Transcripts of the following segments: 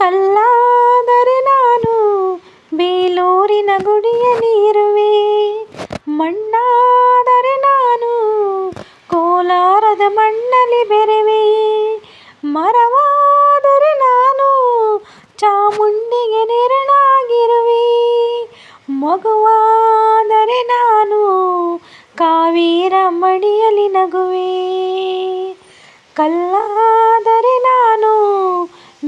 ಕಲ್ಲಾದರೆ ನಾನು ಬೇಲೂರಿನ ಗುಡಿಯಲ್ಲಿರುವೆ ಮಣ್ಣಾದರೆ ನಾನು ಕೋಲಾರದ ಮಣ್ಣಲ್ಲಿ ಬೆರೆವೆ. ಮರವಾದರೆ ನಾನು ಚಾಮುಂಡಿಗೆ ನೆರಳಾಗಿರುವೆ. ಮಗುವಾದರೆ ನಾನು ಕಾವೇರ ಮಡಿಯಲ್ಲಿ ನಗುವೆ. ಕಲ್ಲಾದರೆ ನಾನು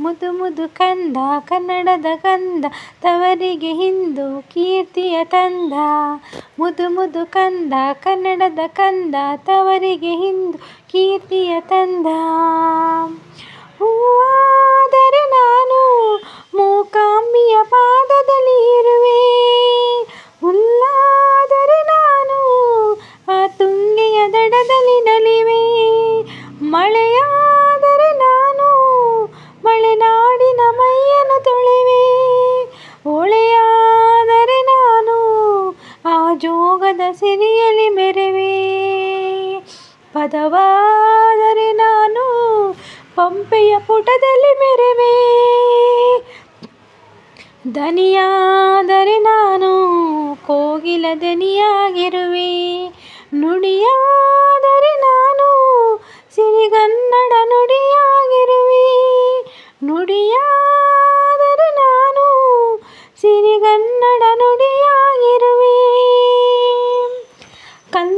ಮುದು ಮುದು ಕಂದ, ಕನ್ನಡದ ಕಂದ, ತವರಿಗೆ ಹಿಂದು ಕೀರ್ತಿಯ ತಂದ. ಮುದು ಮುದು ಕಂದ, ಕನ್ನಡದ ಕಂದ, ತವರಿಗೆ ಹಿಂದು ಕೀರ್ತಿಯ ತಂದ. ಹೂವಾದರೆ ಮೆರೆವೆ ಪದವಾದರೆ ನಾನು ಪಂಪೆಯ ಪುಟದಲ್ಲಿ ಮೆರೆವೆ. ದನಿಯಾದರೆ ನಾನು ಕೋಗಿಲ ದನಿಯಾಗಿರುವೆ.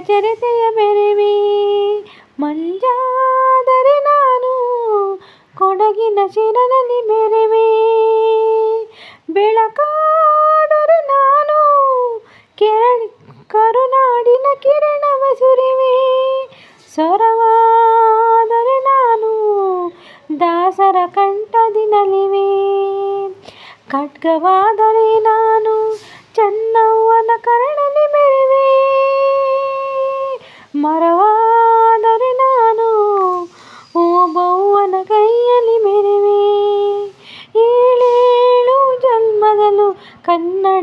ಹಂಪೆಯ ಚರಿತೆಯ ಬೆರೆವೆ. ಮಂಜಾದರೆ ನಾನು ಕೊಡಗಿನ ಶಿರನಲ್ಲಿ ಬೆರೆವೆ. ಬೆಳಕಾದರೆ ನಾನು ಕೆರಳಿ ಕರುನಾಡಿನ ಕಿರಣವ ಸುರಿವೆ. ಸೊರವಾದರೆ ನಾನು ದಾಸರ ಕಂಠದಿ ನಲಿವೆ. ಖಡ್ಗವಾದರೆ ನಾನು ಚೆನ್ನವ್ವನ ಕರಳಲ್ಲಿ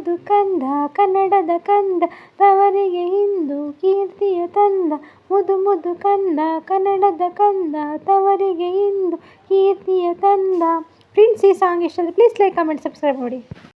ಮುದು ಕಂದ, ಕನ್ನಡದ ಕಂದ, ತವರಿಗೆ ಹಿಂದು ಕೀರ್ತಿಯ ತಂದ. ಮುದು ಮುದು ಕಂದ, ಕನ್ನಡದ ಕಂದ, ತವರಿಗೆ ಹಿಂದು ಕೀರ್ತಿಯ ತಂದ. ಫ್ರೆಂಡ್ಸ್ ಈ ಸಾಂಗ್ ಇಷ್ಟ ಪ್ಲೀಸ್ ಲೈಕ್ ಕಮೆಂಟ್ ಸಬ್ಸ್ಕ್ರೈಬ್ ಮಾಡಿ.